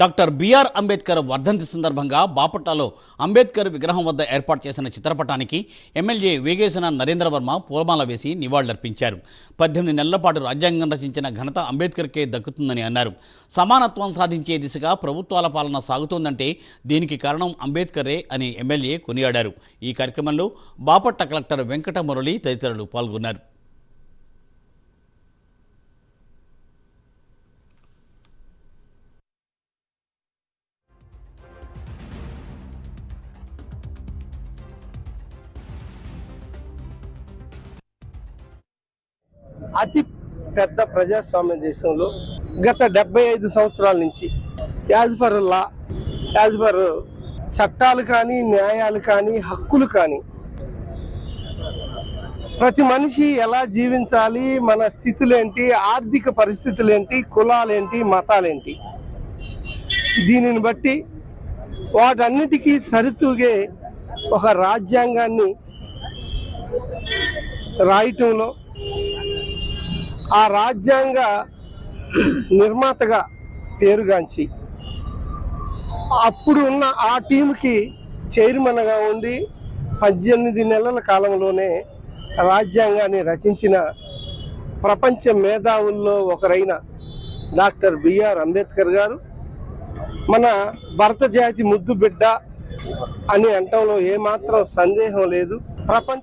Doctor BR Ambedkar వర్ధంతి సందర్భంగా బాపట్లలో అంబేద్కర్ విగ్రహం వద్ద ఏర్పాటు చేసిన చిత్రపటానికి ఎమ్మెల్యే వేగేసిన నరేంద్ర వర్మ పూలమాల వేసి నివాళులర్పించారు. పద్దెనిమిది నెలల పాటు రాజ్యాంగం రచించిన ఘనత అంబేద్కర్కే దక్కుతుందని అన్నారు. సమానత్వం సాధించే దిశగా ప్రభుత్వాల పాలన సాగుతోందంటే దీనికి కారణం అంబేద్కరే అని ఎమ్మెల్యే కొనియాడారు. ఈ కార్యక్రమంలో బాపట్ల కలెక్టర్ వెంకట మురళి తదితరులు పాల్గొన్నారు. అతి పెద్ద ప్రజాస్వామ్య దేశంలో గత డెబ్బై ఐదు సంవత్సరాల నుంచి as per law as per చట్టాలు కానీ న్యాయాలు కానీ హక్కులు కానీ ప్రతి మనిషి ఎలా జీవించాలి మన స్థితులేంటి ఆర్థిక పరిస్థితులేంటి కులాలేంటి మతాలేంటి? దీనిని బట్టి వాటన్నిటికీ సరితూగే ఒక రాజ్యాంగాన్ని రాయటంలో ఆ రాజ్యాంగ నిర్మాతగా పేరుగాంచి అప్పుడు ఉన్న ఆ టీంకి చైర్మన్గా ఉండి పద్దెనిమిది నెలల కాలంలోనే రాజ్యాంగాన్ని రచించిన ప్రపంచ మేధావుల్లో ఒకరైన డాక్టర్ బిఆర్ అంబేద్కర్ గారు. మన భరత జాతి ముద్దు బిడ్డ అని అంటంలో ఏమాత్రం సందేహం లేదు. ప్రపంచ